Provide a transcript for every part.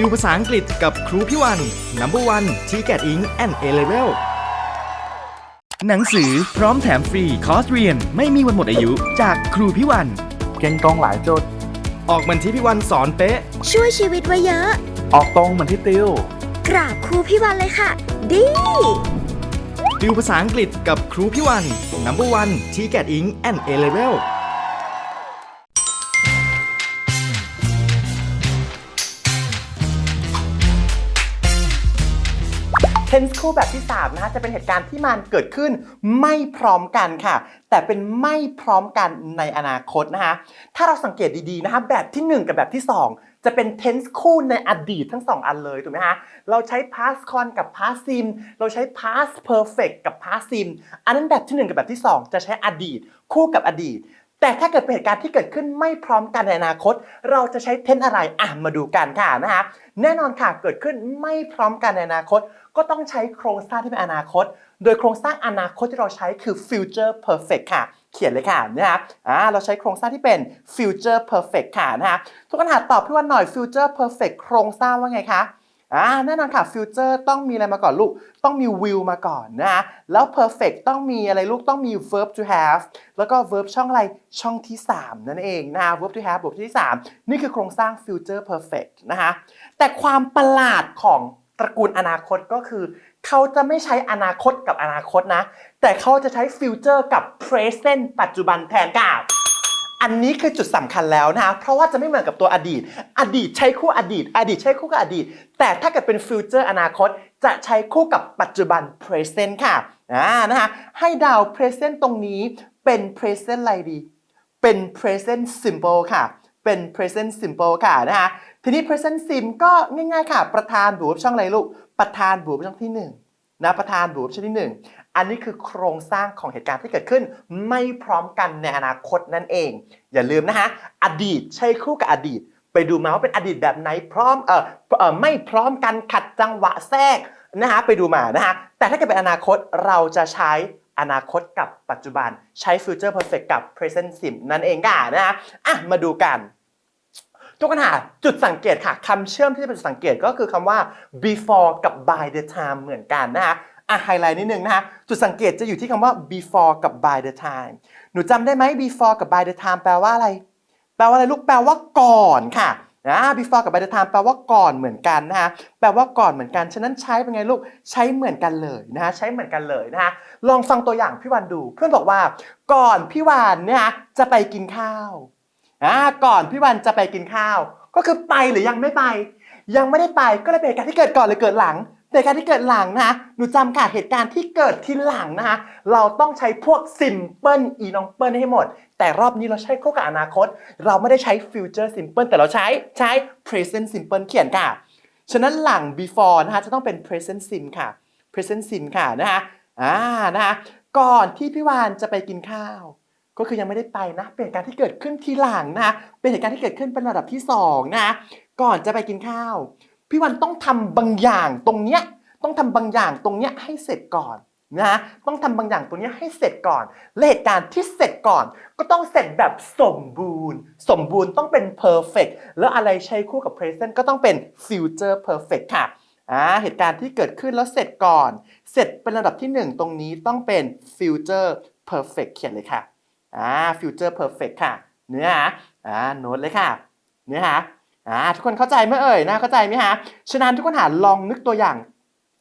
ติวภาษาอังกฤษกับครูพี่วัน number one t g e t ing and A level หนังสือพร้อมแถมฟรีคอร์สเรียนไม่มีวันหมดอายุจากครูพี่วัน เก่งตรงหลายจุด ออกเหมันที่พี่วันสอนเป๊ะ ช่วยชีวิตไว้เยอะ ออกตรงเหมือนที่ติว กราบครูพี่วันเลยค่ะ ดี ติวภาษาอังกฤษกับครูพี่วัน number one t g e t ing and A level tense คู่แบบที่ 3 นะฮะจะเป็นเหตุการณ์ที่มันเกิดขึ้นไม่พร้อมกันค่ะ แต่เป็นไม่พร้อมกันในอนาคตนะฮะถ้าเราสังเกตดีๆนะฮะแบบที่ 1 กับแบบที่ 2จะเป็น tense คู่ในอดีตทั้ง2อันเลยถูกไหมฮะ เราใช้ past con กับ past sim เราใช้ past perfect กับ past sim อันนั้นแบบที่ 1 กับแบบที่ 2 จะใช้อดีต คู่กับอดีต แต่ถ้าเกิดเป็นเหตุการณ์ที่เกิดขึ้นไม่พร้อมกันในอนาคต เราจะใช้เทนอะไรอะมาดูกันค่ะนะฮะแน่นอนค่ะเกิดขึ้นไม่พร้อมกันในอนาคต ก็ต้องใช้โครงสร้างที่เป็นอนาคต โดยโครงสร้างอนาคตที่เราใช้คือ future perfect ค่ะ เขียนเลยค่ะนะฮะอ่าเราใช้โครงสร้างที่เป็น future perfect ค่ะนะฮะทุกคนหาตอบพี่ว่าหน่อย future perfect โครงสร้างว่าไงคะอ่าแน่นอนค่ะ future ต้องมีอะไรมาก่อนลูก ต้องมี will มาก่อนนะฮะแล้ว perfect ต้องมีอะไรลูกต้องมี verb to have แล้วก็ verb ช่องอะไรช่องที่ 3 นั่นเองนะฮะ verb to have verb ที่ 3 นี่คือโครงสร้าง future perfect นะฮะแต่ความประหลาดของ ตระกูลอนาคตก็คือ เขาจะไม่ใช้อนาคตกับอนาคตนะ แต่เขาจะใช้ future กับ present ปัจจุบันแทนกับอันนี้คือจุดสำคัญแล้วนะคะเพราะว่าจะไม่เหมือนกับตัวอดีต อดีตใช้คู่อดีต อดีตใช้คู่กับอดีต แต่ถ้าเกิดเป็นฟิวเจอร์อนาคต จะใช้คู่กับปัจจุบัน present ค่ะอ่านะคะให้ดาว present ตรงนี้เป็น present อะไรดี เป็น present simple ค่ะ เป็น present simple ค่ะนะคะทีนี้ present sim ก็ง่ายๆค่ะ ประธานบวกช่องอะไรลูก ประธานบวกช่องที่หนึ่งนะประธานบวกช่องที่หนึ่ง อันนี้คือโครงสร้างของเหตุการณ์ที่เกิดขึ้น ไม่พร้อมกันในอนาคตนั่นเอง อย่าลืมนะฮะ อดีตใช้คู่กับอดีต ไปดูมาว่าเป็นอดีตแบบไหนพร้อมเออเออไม่พร้อมกันขัดจังหวะแทรกนะฮะไปดูมานะฮะแต่ถ้าเกิดเป็นอนาคตเราจะใช้ อนาคตกับปัจจุบันใช้ future perfect กับ present sim นั่นเองค่ะนะฮะอะมาดูกันทุกคนหาจุดสังเกตค่ะคำเชื่อมที่เป็นจุดสังเกตก็คือคำว่า before กับ by the time เหมือนกันนะฮะอะไฮไลท์นิดนึงนะฮะจุดสังเกตจะอยู่ที่คำว่า before กับ by the time หนูจำได้ไหม before กับ by the time แปลว่าอะไร แปลว่าอะไรลูกแปลว่าก่อนค่ะ นะ before กับ by the time แปลว่าก่อนเหมือนกันนะฮะแปลว่าก่อนเหมือนกัน ฉะนั้นใช้เป็นไงลูก ใช้เหมือนกันเลยนะฮะใช้เหมือนกันเลยนะฮะลองฟังตัวอย่างพี่วันดู เพื่อนบอกว่า ก่อนพี่วันเนี่ยจะไปกินข้าวอ่าก่อนพี่วันจะไปกินข้าว ก็คือไปหรือยังไม่ไป ยังไม่ได้ไปก็เลยเป็นเหตุการณ์ที่เกิดก่อนหรือเกิดหลังเหตุการณ์ที่เกิดหลังนะหนูจำค่ะเหตุการณ์ที่เกิดที่หลังนะคะเราต้องใช้พวก simple อีน้องเปิ้ลให้หมด แต่รอบนี้เราใช้คู่กับอนาคต เราไม่ได้ใช้ future simple แต่เราใช้ใช้ present simple เขียนค่ะ ฉะนั้นหลัง before นะคะจะต้องเป็น present sim ค่ะ present sim ค่ะนะคะอ่านะคะก่อนที่พี่วานจะไปกินข้าว ก็คือยังไม่ได้ไปนะ เป็นเหตุการณ์ที่เกิดขึ้นทีหลังนะเป็นเหตุการณ์ที่เกิดขึ้นเป็นระดับที่สองนะก่อนจะไปกินข้าว พี่วันต้องทำบางอย่างตรงเนี้ยต้องทำบางอย่างตรงเนี้ยให้เสร็จก่อน นะต้องทำบางอย่างตรงเนี้ให้เสร็จก่อนและเหตุการณ์ที่เสร็จก่อน ก็ต้องเสร็จแบบสมบูรณ์ สมบูรณ์ต้องเป็น perfect แล้วอะไรใช้คู่กับ present ก็ต้องเป็น future perfect ค่ะอ่าเหตุการณ์ที่เกิดขึ้นแล้วเสร็จก่อน เสร็จเป็นระดับที่หนึ่งตรงนี้ต้องเป็น future perfect เขียนเลยค่ะอ่า future perfect ค่ะ เนื้อหาอ่าโน้ตเลยค่ะ เนื้อหาอ่าทุกคนเข้าใจไหมเอ่ยนะเข้าใจไหมฮะฉะนั้นทุกคนหาลองนึกตัวอย่าง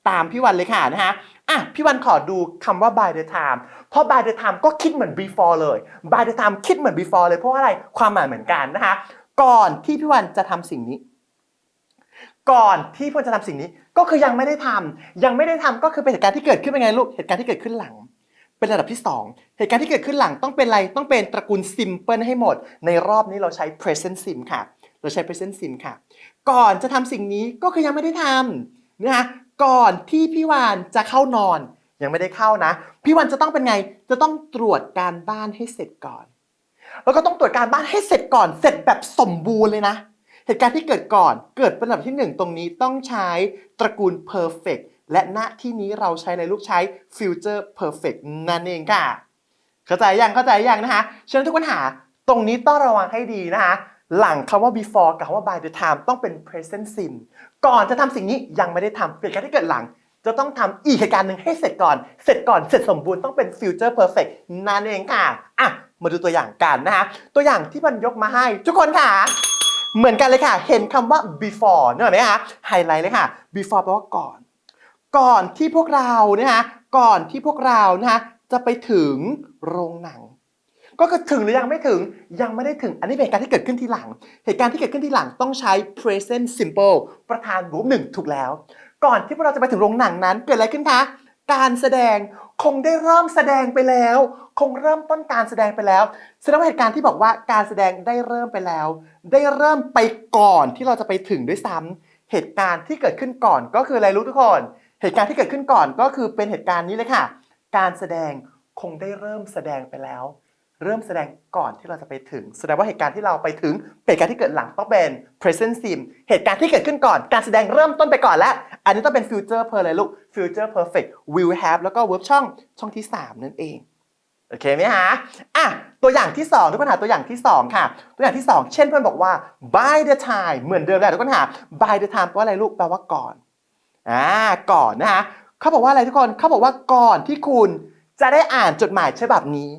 ตามพี่วันเลยค่ะนะฮะ อะพี่วันขอดูคำว่า by the time เพราะ by the time ก็คิดเหมือน before เลย by the time คิดเหมือน before เลยเพราะว่าอะไรความหมายเหมือนกันนะคะก่อนที่พี่วันจะทำสิ่งนี้ ก่อนที่พี่วันจะทำสิ่งนี้ก็คือยังไม่ได้ทำยังไม่ได้ทำก็คือเป็นเหตุการณ์ที่เกิดขึ้นเป็นไงลูกเหตุการณ์ที่เกิดขึ้นหลังเป็นระดับที่ 2 เหตุการณ์ที่เกิดขึ้นหลังต้องเป็นอะไรต้องเป็นตระกูล simple ให้หมด ในรอบนี้เราใช้ present sim ค่ะ เราใช้ present sim ค่ะ ก่อนจะทำสิ่งนี้ก็คือยังไม่ได้ทำนะคะ ก่อนที่พี่วานจะเข้านอน ยังไม่ได้เข้านะ พี่วานจะต้องเป็นไง จะต้องตรวจการบ้านให้เสร็จก่อน แล้วก็ต้องตรวจการบ้านให้เสร็จก่อน เสร็จแบบสมบูรณ์เลยนะ เหตุการณ์ที่เกิดก่อน เกิดเป็นลำดับที่ 1 ตรงนี้ต้องใช้ตระกูล perfect และณที่นี้เราใช้อะไรลูกใช้ future perfect นั่นเองค่ะ เข้าใจยังเข้าใจยังนะคะฉะนั้นทุกปัญหาตรงนี้ต้องระวังให้ดีนะคะหลังคำว่า before กับคำว่า by the time ต้องเป็น present sim ก่อนจะทำสิ่งนี้ยังไม่ได้ทำเป็นการที่เกิดหลัง จะต้องทำอีกเหตุการณ์หนึ่งให้เสร็จก่อน เสร็จก่อนเสร็จสมบูรณ์ต้องเป็น future perfect นั่นเองค่ะอะมาดูตัวอย่างกันนะคะตัวอย่างที่มันยกมาให้ ทุกคนค่ะ เหมือนกันเลยค่ะ เห็นคำว่า before เนกอะไหมคะไฮไลท์เลยค่ะ before แปลว่าก่อน ก่อนที่พวกเราเนี่ยนะก่อนที่พวกเรานะฮะจะไปถึงโรงหนัง ก็คือถึงหรือยังไม่ถึงยังไม่ได้ถึงอันนี้เป็นเหตุการณ์ที่เกิดขึ้นทีหลัง เหตุการณ์ที่เกิดขึ้นทีหลังต้องใช้ present simple ประธานรูปหนึ่งถูกแล้ว ก่อนที่พวกเราจะไปถึงโรงหนังนั้นเกิดอะไรขึ้นคะการแสดงคงได้เริ่มแสดงไปแล้ว คงเริ่มต้นการแสดงไปแล้วแสดงว่าเหตุการณ์ที่บอกว่าการแสดงได้เริ่มไปแล้ว ได้เริ่มไปก่อนที่เราจะไปถึงด้วยซ้ำเหตุการณ์ที่เกิดขึ้นก่อนก็คืออะไรรู้ทุกคน เหตุการณ์ที่เกิดขึ้นก่อนก็คือเป็นเหตุการณ์นี้เลยค่ะ การแสดงคงได้เริ่มแสดงไปแล้ว เริ่มแสดงก่อนที่เราจะไปถึง แสดงว่าเหตุการณ์ที่เราไปถึงเหตุการณ์ที่เกิดหลังต้องเป็น present sim เหตุการณ์ที่เกิดขึ้นก่อน การแสดงเริ่มต้นไปก่อนแล้ว อันนี้ต้องเป็น future per เลยลูก future perfect will have แล้วก็ verb ช่องช่องที่ 3 นั่นเอง โอเคไหมฮะอะตัวอย่างที่2ทุกคนหาตัวอย่างที่ 2 ค่ะ ตัวอย่างที่ 2 เช่นเพื่อนบอกว่า by the time เหมือนเดิมเลยทุกคนหา by the time แปลว่าอะไรลูกแปลว่าก่อนอ่าก่อนนะฮะเขาบอกว่าอะไรทุกคนเขาบอกว่าก่อนที่คุณจะได้อ่านจดหมายฉบับนี้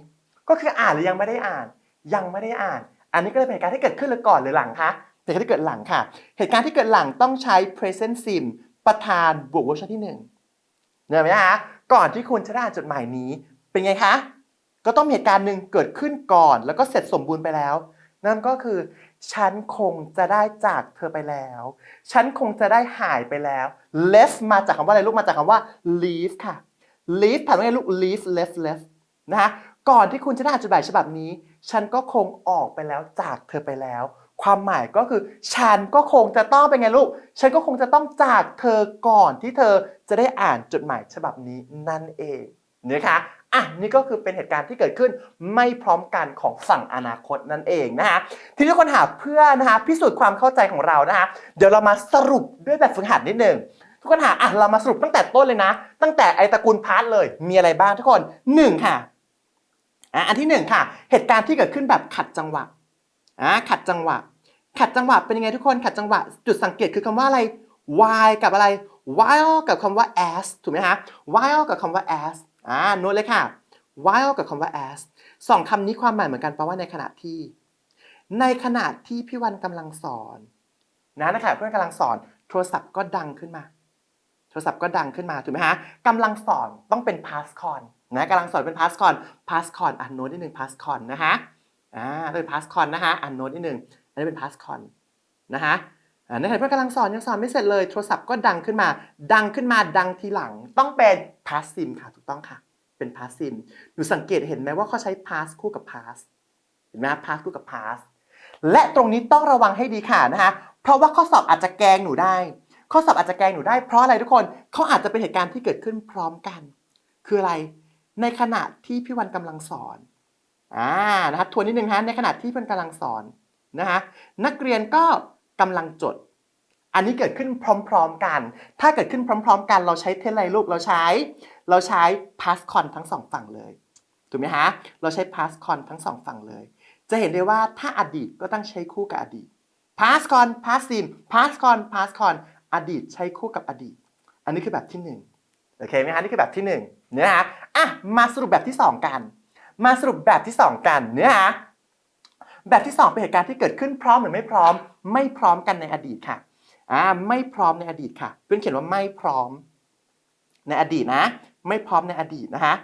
ก็คืออ่านหรือยังไม่ได้อ่าน ยังไม่ได้อ่าน อันนี้ก็เลยเป็นเหตุการณ์ที่เกิดขึ้นหรือก่อนหรือหลังคะเหตุการณ์ที่เกิดหลังค่ะ เหตุการณ์ที่เกิดหลังต้องใช้ present sim ประธานบวกเวอร์ชันที่หนึ่งเห็นไหมฮะก่อนที่คุณจะได้อ่านจดหมายนี้ เป็นไงคะก็ต้องเหตุการณ์หนึ่งเกิดขึ้นก่อน แล้วก็เสร็จสมบูรณ์ไปแล้ว นั่นก็คือฉันคงจะได้จากเธอไปแล้ว ฉันคงจะได้หายไปแล้ว left มาจากคำว่าอะไรลูกมาจากคำว่า leave ค่ะ leave ผ่านว่าไงลูก leave left left นะฮะ ก่อนที่คุณจะได้อ่านจดหมายฉบับนี้ ฉันก็คงออกไปแล้วจากเธอไปแล้ว ความหมายก็คือ ฉันก็คงจะต้องเป็นไงลูก ฉันก็คงจะต้องจากเธอก่อนที่เธอจะได้อ่านจดหมายฉบับนี้นั่นเองนะคะอะนี่ก็คือเป็นเหตุการณ์ที่เกิดขึ้นไม่พร้อมกันของฝั่งอนาคตนั่นเองนะฮะทีนี้ทุกคนหาเพื่อนะฮะพิสูจน์ความเข้าใจของเรานะฮะเดี๋ยวเรามาสรุปด้วยแบบฝึกหัดนิดหนึ่งทุกคนหาอะเรามาสรุปตั้งแต่ต้นเลยนะ ตั้งแต่ไอตระกูลพาร์ทเลยมีอะไรบ้างทุกคนหนึ่งค่ะ อะอันที่หนึ่งค่ะ เหตุการณ์ที่เกิดขึ้นแบบขัดจังหวะอะขัดจังหวะ ขัดจังหวะเป็นยังไงทุกคนขัดจังหวะ จุดสังเกตคือคำว่าอะไร while กับอะไร while กับคำว่า as ถูกไหมฮะ while กับคำว่า as อ่าโน้ตเลยค่ะ while กับคำว่า as สองคำนี้ความหมายเหมือนกันแปลว่าในขณะที่ ในขณะที่พี่วันกำลังสอนนะนะคะเพื่อนกำลังสอนโทรศัพท์ก็ดังขึ้นมา โทรศัพท์ก็ดังขึ้นมาถูกไหมฮะกำลังสอนต้องเป็น past con นะกำลังสอนเป็น past con past con อ่านโน้ตนิดหนึ่ง past con นะฮะอ่าเป็น past con นะฮะอ่านโน้ตนิดหนึ่งอันนี้เป็น past con นะฮะในขณะเพื่อนกำลังสอนยังสอนไม่เสร็จเลย โทรศัพท์ก็ดังขึ้นมา ดังขึ้นมาดังทีหลัง ต้องเป็น past sim ค่ะถูกต้องค่ะ เป็น past sim หนูสังเกตเห็นไหมว่าเขาใช้ past คู่กับ past เห็นไหมฮะ past คู่กับ past และตรงนี้ต้องระวังให้ดีค่ะนะฮะเพราะว่าข้อสอบอาจจะแกงหนูได้ ข้อสอบอาจจะแกงหนูได้เพราะอะไรทุกคนเขาอาจจะเป็นเหตุการณ์ที่เกิดขึ้นพร้อมกัน คืออะไร ในขณะที่พี่วันกำลังสอนอ่านะฮะทวนนิดนึงฮะในขณะที่พื่อนกำลังสอนนะฮะนักเรียนก็กำลังจด อันนี้เกิดขึ้นพร้อมๆกัน ถ้าเกิดขึ้นพร้อม ๆ กันเราใช้เทนไรลูกเราใช้ เราใช้ past con ทั้งสองฝั่งเลยถูกไหมฮะเราใช้ past con ทั้งสองฝั่งเลย จะเห็นได้ว่าถ้าอดีตก็ต้องใช้คู่กับอดีต past con past sim past con past con อดีตใช้คู่กับอดีต อันนี้คือแบบที่หนึ่งโอเคไหมฮะนี่คือแบบที่หนึ่ง เนื้อหาอะมาสรุปแบบที่สองกัน มาสรุปแบบที่สองกันเนื้อหาแบบที่สองเป็นเหตุการณ์ที่เกิดขึ้นพร้อมหรือไม่พร้อม ไม่พร้อมกันในอดีตค่ะอ่าไม่พร้อมในอดีตค่ะ เพื่อนเขียนว่าไม่พร้อม ในอดีตนะ ไม่พร้อมในอดีตนะฮะ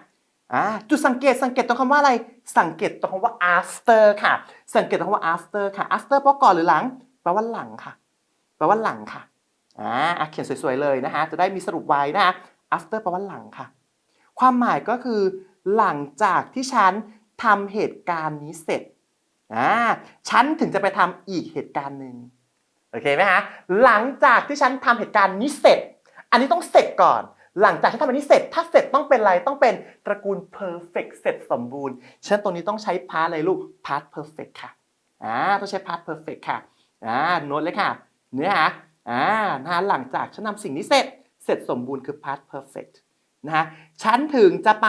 อ่าจุดสังเกตสังเกตตรงคำว่าอะไร สังเกตตรงคำว่า after ค่ะ สังเกตตรงคำว่า after ค่ะ after แปลว่าก่อนหรือหลัง แปลว่าหลังค่ะ แปลว่าหลังค่ะอ่าเขียนสวยๆเลยนะคะจะได้มีสรุปไว้นะคะ after แปลว่าหลังค่ะ ความหมายก็คือ หลังจากที่ฉันทำเหตุการณ์นี้เสร็จอ่าฉันถึงจะไปทำอีกเหตุการณ์หนึ่งโอเคไหมฮะหลังจากที่ฉันทำเหตุการณ์นี้เสร็จ อันนี้ต้องเสร็จก่อน หลังจากที่ทำอันนี้เสร็จ ถ้าเสร็จต้องเป็นอะไรต้องเป็นตระกูล perfect เสร็จสมบูรณ์ฉะนั้นตรงนี้ต้องใช้ past อะไรลูก past perfect ค่ะอ่าต้องใช้ past perfect ค่ะอ่าโน้ตเลยค่ะ เนื้อหาอ่านะหลังจากฉันทำสิ่งนี้เสร็จ เสร็จสมบูรณ์คือ past perfect นะฮะฉันถึงจะไป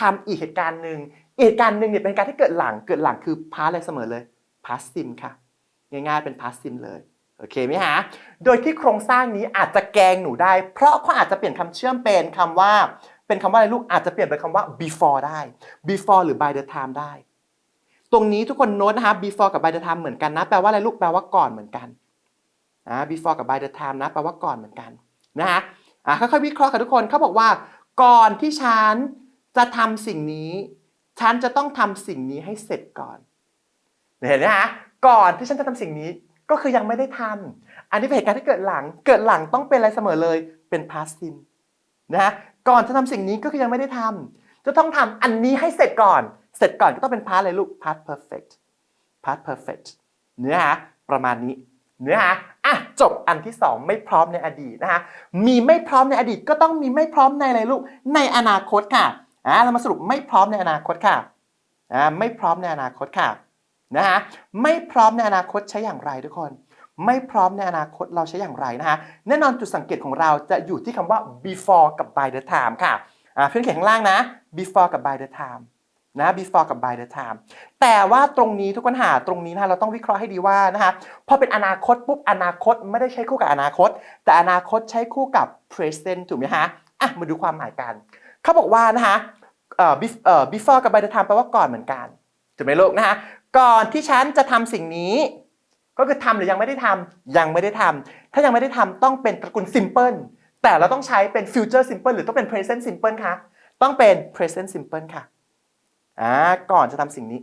ทำอีกเหตุการณ์หนึ่งอีกเหตุการณ์หนึ่งเนี่ยเป็นการที่เกิดหลังเกิดหลังคือ past อะไรเสมอเลย past sim ค่ะ ง่ายๆเป็น past sim เลยโอเคไหมฮะโดยที่โครงสร้างนี้อาจจะแกงหนูได้ เพราะเขาอาจจะเปลี่ยนคำเชื่อมเป็นคำว่าเป็นคำว่าอะไรลูกอาจจะเปลี่ยนเป็นคำว่า before ได้ before หรือ by the time ได้ ตรงนี้ทุกคนโน้ตนะคะ before กับ by the time เหมือนกันนะ แปลว่าอะไรลูกแปลว่าก่อนเหมือนกันอ่า before กับ by the time นะแปลว่าก่อนเหมือนกันนะฮะอะค่อยๆวิเคราะห์ค่ะทุกคนเขาบอกว่า ก่อนที่ฉันจะทำสิ่งนี้ ฉันจะต้องทำสิ่งนี้ให้เสร็จก่อนเห็นไหมฮะก่อนที่ฉันจะทำสิ่งนี้ก็คือยังไม่ได้ทำอันนี้เป็นเหตุการณ์ที่เกิดหลัง เกิดหลังต้องเป็นอะไรเสมอเลยเป็น past tense นะฮะก่อนจะทำสิ่งนี้ก็คือยังไม่ได้ทำจะต้องทำอันนี้ให้เสร็จก่อน เสร็จก่อนก็ต้องเป็น past อะไรลูก past perfect past perfect เนื้อหาประมาณนี้เนื้อหา อะจบอันที่ 2 ไม่พร้อมในอดีตนะฮะมีไม่พร้อมในอดีตก็ต้องมีไม่พร้อมในอะไรลูกในอนาคตค่ะอ่าเรามาสรุปไม่พร้อมในอนาคตค่ะอ่าไม่พร้อมในอนาคตค่ะนะฮะไม่พร้อมในอนาคตใช้อย่างไรทุกคน ไม่พร้อมในอนาคตเราใช้อย่างไรนะฮะแน่นอนจุดสังเกตของเราจะอยู่ที่คำว่า before กับ by the time ค่ะอ่าเพื่อนเขียนข้างล่างนะ before กับ by the time นะ before กับ by the time แต่ว่าตรงนี้ทุกคนหาตรงนี้นะเราต้องวิเคราะห์ให้ดีว่านะฮะพอเป็นอนาคตปุ๊บอนาคตไม่ได้ใช้คู่กับอนาคต แต่อนาคตใช้คู่กับ present ถูกไหมฮะอะมาดูความหมายกัน เขาบอกว่านะฮะเอ่อ before กับ by the time แปลว่าก่อนเหมือนกันถูกไหมลูกนะฮะก่อนที่ฉันจะทำสิ่งนี้ ก็คือทำหรือยังไม่ได้ทำยังไม่ได้ทำถ้ายังไม่ได้ทำต้องเป็นตระกูล simple แต่เราต้องใช้เป็น future simple หรือต้องเป็น present simple คะต้องเป็น present simple ค่ะ อ่าก่อนจะทำสิ่งนี้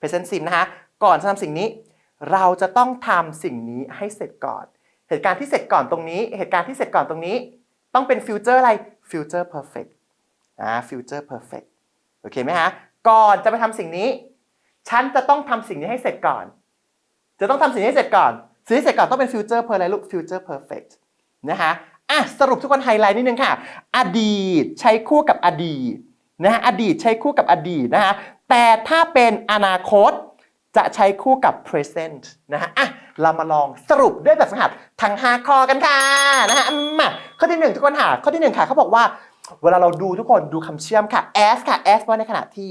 present s i m p นะฮะก่อนจะทำสิ่งนี้ เราจะต้องทำสิ่งนี้ให้เสร็จก่อน เหตุการณ์ที่เสร็จก่อนตรงนี้ เหตุการณ์ที่เสร็จก่อนตรงนี้ ต้องเป็น future อะไร future perfect อ่า future perfect โอเคไหมฮะก่อนจะไปทำสิ่งนี้ ฉันจะต้องทำสิ่งนี้ให้เสร็จก่อน จะต้องทำสิ่งนี้ให้เสร็จก่อนสิ่งที่เสร็จก่อนต้องเป็น future per อะไรลูก future perfect นะฮะอะสรุปทุกคนไฮไลท์นิดนึงค่ะ อดีตใช้คู่กับอดีต นะฮะอดีตใช้คู่กับอดีตนะฮะแต่ถ้าเป็นอนาคตจะใช้คู่กับ present นะฮะอะเรามาลองสรุปด้วยแบบฝึกหัดทั้ง 5 ข้อกันค่ะนะฮะมมาข้อที่ 1 ทุกคนหาข้อที่ 1 ค่ะเขาบอกว่า เวลาเราดูทุกคนดูคำเชื่อมค่ะ as ค่ะ as ว่าในขณะที่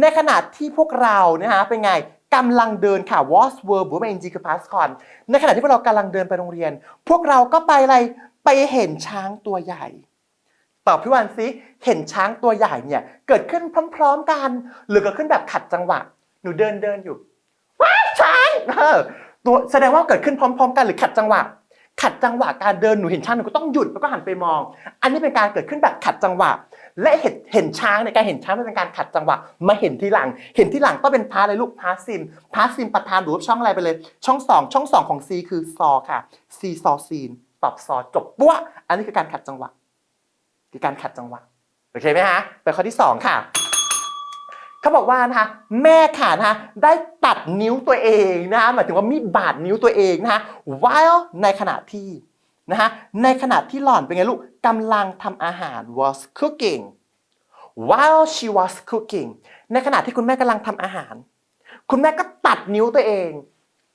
ในขณะที่พวกเรานะฮะเป็นไงกำลังเดินค่ะ was were หรือว่า ing คือ past con ในขณะที่พวกเรากำลังเดินไปโรงเรียน พวกเราก็ไปอะไรไปเห็นช้างตัวใหญ่ ตอบพี่วันซิเห็นช้างตัวใหญ่เนี่ย เกิดขึ้นพร้อม ๆกัน หรือเกิดขึ้นแบบขัดจังหวะ หนูเดินเดินอยู่ว้าช้างเออตัวแสดงว่าเกิดขึ้นพร้อม ๆ กันหรือขัดจังหวะ ขัดจังหวะการเดินหนูเห็นช้างหนูก็ต้องหยุดแล้วก็หันไปมอง อันนี้เป็นการเกิดขึ้นแบบขัดจังหวะ และเห็นเห็นช้างในการเห็นช้างมันเป็นการขัดจังหวะ มาเห็นทีหลัง เห็นทีหลังก็เป็นพาร์ทอะไรลูกพาร์ทซิมพาร์ทซิมประธานหรือช่องอะไรไปเลย ช่องสองช่องสองของ C คือซอค่ะ C ซอซีนตอบซอจบปั้วอันนี้คือการขัดจังหวะ คือการขัดจังหวะโอเคไหมฮะไปข้อที่สองค่ะเขาบอกว่านะคะแม่ค่ะนะคะได้ตัดนิ้วตัวเองนะคะหมายถึงว่ามีดบาดนิ้วตัวเองนะคะ while ในขณะที่นะคะในขณะที่หล่อนเป็นไงลูกกำลังทำอาหาร was cooking while she was cooking ในขณะที่คุณแม่กำลังทำอาหาร คุณแม่ก็ตัดนิ้วตัวเอง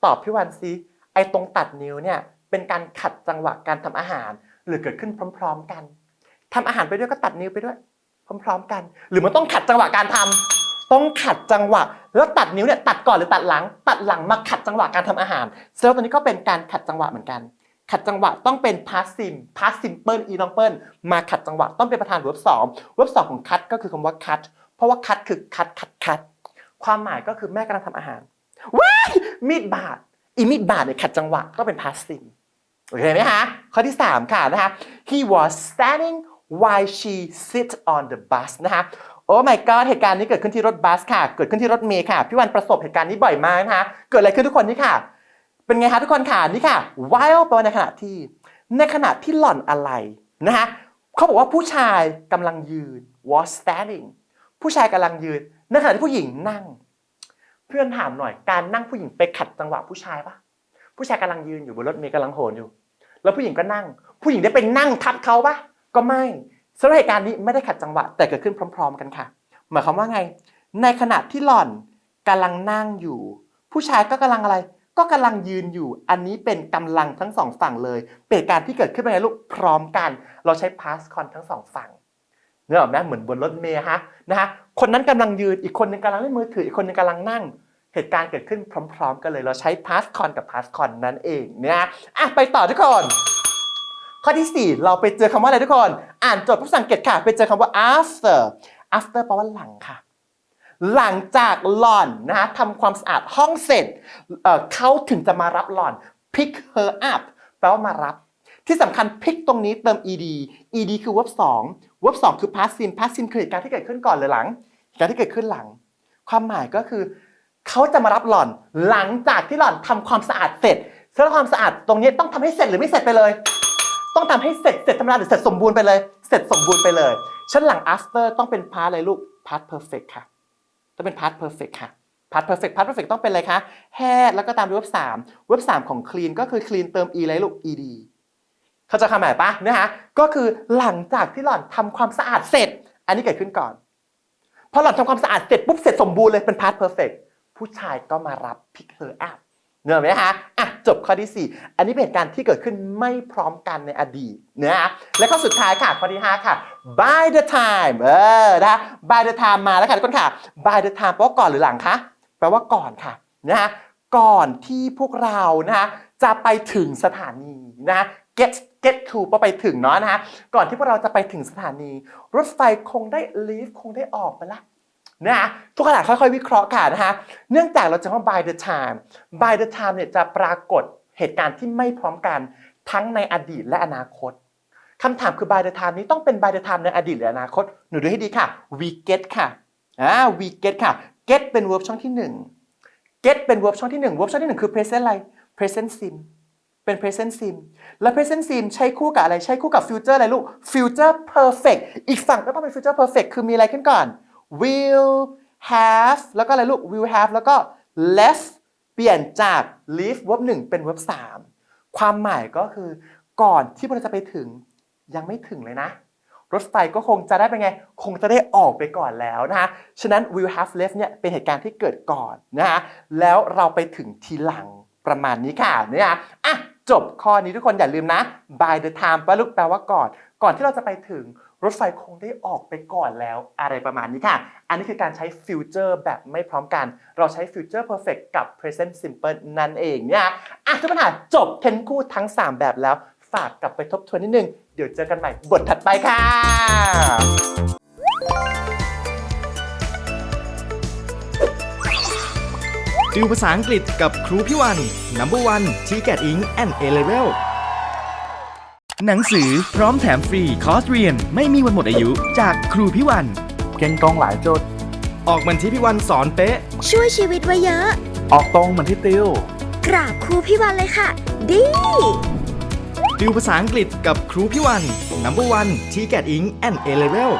ตอบพี่วันซิไอ้ตรงตัดนิ้วเนี่ยเป็นการขัดจังหวะการทำอาหาร หรือเกิดขึ้นพร้อม ๆ กัน ทำอาหารไปด้วยก็ตัดนิ้วไปด้วย พร้อมๆกัน หรือมันต้องขัดจังหวะการทำต้องขัดจังหวะ แล้วตัดนิ้วเนี่ยตัดก่อนหรือตัดหลัง ตัดหลังมาขัดจังหวะการทำอาหารเซลล์ตัวนี้ก็เป็นการขัดจังหวะเหมือนกัน ขัดจังหวะต้องเป็น past sim past simple e น้องเปิลมาขัดจังหวะต้องเป็นประธาน verb สอง verb สองของ cut ก็คือคำว่า cut เพราะว่า cut คือ cut cut cut ความหมายก็คือแม่กำลังทำอาหารว้ายมีดบาดอีมีดบาดเนี่ยขัดจังหวะต้องเป็น past sim โอเคไหมฮะข้อที่ 3 ค่ะนะคะ he was standing while she sit on the bus นะคะโอ้ my god เหตุการณ์นี้เกิดขึ้นที่รถบัสค่ะ เกิดขึ้นที่รถเมล์ค่ะ พี่วันประสบเหตุการณ์นี้บ่อยมากนะคะ เกิดอะไรขึ้นทุกคนนี่ค่ะ เป็นไงคะทุกคนค่ะ นี่ค่ะ while แปลว่าในขณะที่ ในขณะที่หล่อนอะไรนะคะเขาบอกว่าผู้ชายกำลังยืน was standing ผู้ชายกำลังยืน ในขณะที่ผู้หญิงนั่ง เพื่อนถามหน่อย การนั่งผู้หญิงไปขัดจังหวะผู้ชายปะผู้ชายกำลังยืนอยู่บนรถเมล์กำลังโหนอยู่ แล้วผู้หญิงก็นั่ง ผู้หญิงได้ไปนั่งทับเขาปะ ก็ไม่สำหรับเหตุการณ์นี้ไม่ได้ขัดจังหวะ แต่เกิดขึ้นพร้อม ๆ กันค่ะ หมายความว่าไง ในขณะที่หล่อนกำลังนั่งอยู่ ผู้ชายก็กำลังอะไร ก็กำลังยืนอยู่ อันนี้เป็นกำลังทั้งสองฝั่งเลยเป็นเหตุการณ์ที่เกิดขึ้นเป็นไงลูกพร้อมกัน เราใช้ past con ทั้งสองฝั่งเนื้อออกไหมเหมือนบนรถเมล์ฮะนะฮะคนนั้นกำลังยืนอีกคนหนึงกำลังเล่นมือถืออีกคนหนึงกำลังนั่งเหตุการณ์เกิดขึ้นพร้อม ๆ กันเลย เราใช้ past con กับ past con นั่นเองเนะอะไปต่อทุกคน ข้อที่ 4 เราไปเจอคำว่าอะไรทุกคน อ่านโจทย์ภาษาอังกฤษค่ะ ไปเจอคำว่า after after แปลว่าหลังค่ะ หลังจากหล่อนนะฮะทำความสะอาดห้องเสร็จเเขาถึงจะมารับหล่อน pick her up แปลว่ามารับ ที่สำคัญ pick ตรงนี้เติม ed ed คือ verb 2 verb 2คือ past simple past simple คือเหตุการณ์ที่เกิดขึ้นก่อนหรือหลังเหตุการณ์ที่เกิดขึ้นหลัง ความหมายก็คือ เขาจะมารับหล่อน หลังจากที่หล่อนทำความสะอาดเสร็จซึ่งความสะอาดตรงนี้ต้องทำให้เสร็จหรือไม่เสร็จไปเลย ต้องทำให้เสร็จเสร็จธรรมดาหรือเสร็จสมบูรณ์ไปเลย เสร็จสมบูรณ์ไปเลยชั้นหลัง after ต้องเป็น past อะไรลูก past perfect ค่ะต้องเป็น past perfect ค่ะ past perfect past perfect ต้องเป็นอะไรคะ had แล้วก็ตามด้วย verb 3 verb 3ของ clean ก็คือ clean เติม e อะไรลูก ed เขาใจคำหมายปะเนะฮะก็คือหลังจากที่หล่อนทำความสะอาดเสร็จ อันนี้เกิดขึ้นก่อนพอหล่อนทำความสะอาดเสร็จปุ๊บเสร็จสมบูรณ์เลยเป็น past perfect ผู้ชายก็มารับ pick her up เนอไหมฮะอะจบข้อที่ 4 อันนี้เป็นเหตุการณ์ที่เกิดขึ้นไม่พร้อมกันในอดีตนะฮะและข้อสุดท้ายค่ะข้อที่ 5 ค่ะ by the time เออนะ by the time มาแล้วค่ะทุกคนค่ะ by the time แปลว่าก่อนหรือหลังคะแปลว่าก่อนค่ะนะฮะก่อนที่พวกเรานะฮะจะไปถึงสถานีนะฮะ get get to แปไปถึงเนาะนะฮะก่อนที่พวกเราจะไปถึงสถานี รถไฟคงได้ leave คงได้ออกไปละ นะฮะทุกขณะค่อยๆ วิเคราะห์ค่ะนะฮะเนื่องจากเราจะว่า by the time by the time เนี่ยจะปรากฏเหตุการณ์ที่ไม่พร้อมกันทั้งในอดีตและอนาคตคำถามคือ by the time นี้ต้องเป็น by the time ในอดีตหรืออนาคต หนูดูให้ดีค่ะ we get ค่ะอ่า we get ค่ะ get เป็น verb ช่องที่ 1 get เป็น verb ช่องที่ 1 verb ช่องที่ 1 คือ present อะไร present sim เป็น present sim และ present sim ใช้คู่กับอะไร ใช้คู่กับ future อะไรลูก future perfect อีกฝั่งก็ต้องเป็น future perfect คือมีอะไรขึ้นก่อน will have แล้วก็อะไรลูก will have แล้วก็ left เปลี่ยนจาก leave verb 1เป็น verb 3ความหมายก็คือก่อนที่เราจะไปถึงยังไม่ถึงเลยนะ รถไฟก็คงจะได้เป็นไง คงจะได้ออกไปก่อนแล้วนะฮะฉะนั้น will have left เนี่ยเป็นเหตุการณ์ที่เกิดก่อนนะฮะแล้วเราไปถึงทีหลังประมาณนี้ค่ะเนี่ยอะจบข้อนี้ทุกคนอย่าลืมนะ by the time ปลลูกแปลว่าก่อน ก่อนที่เราจะไปถึง รถไฟคงได้ออกไปก่อนแล้วอะไรประมาณนี้ค่ะ อันนี้คือการใช้ future แบบไม่พร้อมกัน เราใช้ future perfect กับ present simple นั่นเองเนี่ยอะทุกปัญหาจบเทนคู่ทั้ง 3 แบบแล้ว ฝากกลับไปทบทวนนิดนึง เดี๋ยวเจอกันใหม่บทถัดไปค่ะติวภาษาอังกฤษกับครูพี่วัน Number One t c a t Ink and A Level หนังสือพร้อมแถมฟรี คอร์สเรียน ไม่มีวันหมดอายุ จากครูพี่วัน เก่งตรงหลายโจทย์ออกมันที่พี่วันสอนเป๊ะ ช่วยชีวิตไว้เยอะ ออกตรงเหมือนที่ติว กราบครูพี่วันเลยค่ะ ดี ติวภาษาอังกฤษกับครูพี่วัน Number One t c a t Ink and A Level